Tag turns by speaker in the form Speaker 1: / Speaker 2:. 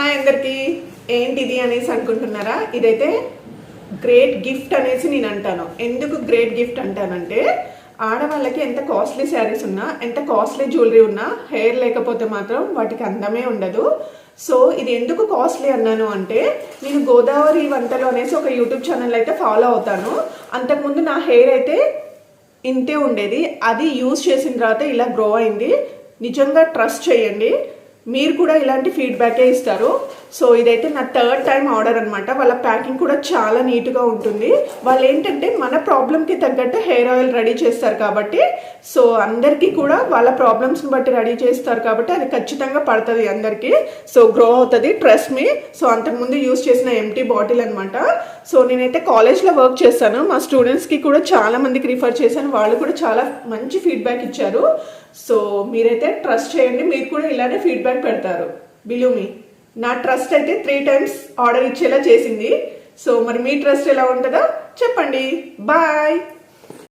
Speaker 1: Hi అందరికి. ఏంటిది అనేసి అనుకుంటున్నారా? ఇదైతే గ్రేట్ గిఫ్ట్ అనేసి నేను అంటాను. ఎందుకు గ్రేట్ గిఫ్ట్ అంటానంటే ఆడవాళ్ళకి ఎంత కాస్ట్లీ శారీస్ ఉన్నా ఎంత కాస్ట్లీ జ్యువెలరీ ఉన్నా హెయిర్ లేకపోతే మాత్రం వాటికి అందమే ఉండదు. సో ఇది ఎందుకు కాస్ట్లీ అన్నాను అంటే నేను గోదావరి వంటలు అనేసి ఒక యూట్యూబ్ ఛానల్ అయితే ఫాలో అవుతాను. అంతకుముందు నా హెయిర్ అయితే ఇంతే ఉండేది. అది యూజ్ చేసిన తర్వాత ఇలా గ్రో అయింది. నిజంగా ట్రస్ట్ చేయండి. మీరు కూడా ఇలాంటి ఫీడ్బ్యాకే ఇస్తారు. సో ఇదైతే నా థర్డ్ టైం ఆర్డర్ అనమాట వాళ్ళ ప్యాకింగ్ కూడా చాలా నీట్గా ఉంటుంది. వాళ్ళు ఏంటంటే మన ప్రాబ్లంకి తగ్గట్టు హెయిర్ ఆయిల్ రెడీ చేస్తారు కాబట్టి సో అందరికీ కూడా వాళ్ళ ప్రాబ్లమ్స్ని బట్టి రెడీ చేస్తారు కాబట్టి అది ఖచ్చితంగా పడుతుంది అందరికీ. సో గ్రో అవుతుంది ట్రస్ట్ మీ సో అంతకుముందు యూస్ చేసిన ఎంటీ బాటిల్ అనమాట సో నేనైతే కాలేజ్లో వర్క్ చేస్తాను మా స్టూడెంట్స్కి కూడా చాలామందికి రిఫర్ చేశాను. వాళ్ళు కూడా చాలా మంచి ఫీడ్బ్యాక్ ఇచ్చారు. సో మీరైతే ట్రస్ట్ చేయండి మీరు కూడా ఇలానే ఫీడ్బ్యాక్ పెడతారు. బిలీవ్ మీ నా ట్రస్ట్ అయితే త్రీ టైమ్స్ ఆర్డర్ ఇచ్చేలా చేసింది. సో మరి మీ ట్రస్ట్ ఎలా ఉంటుందో చెప్పండి. బాయ్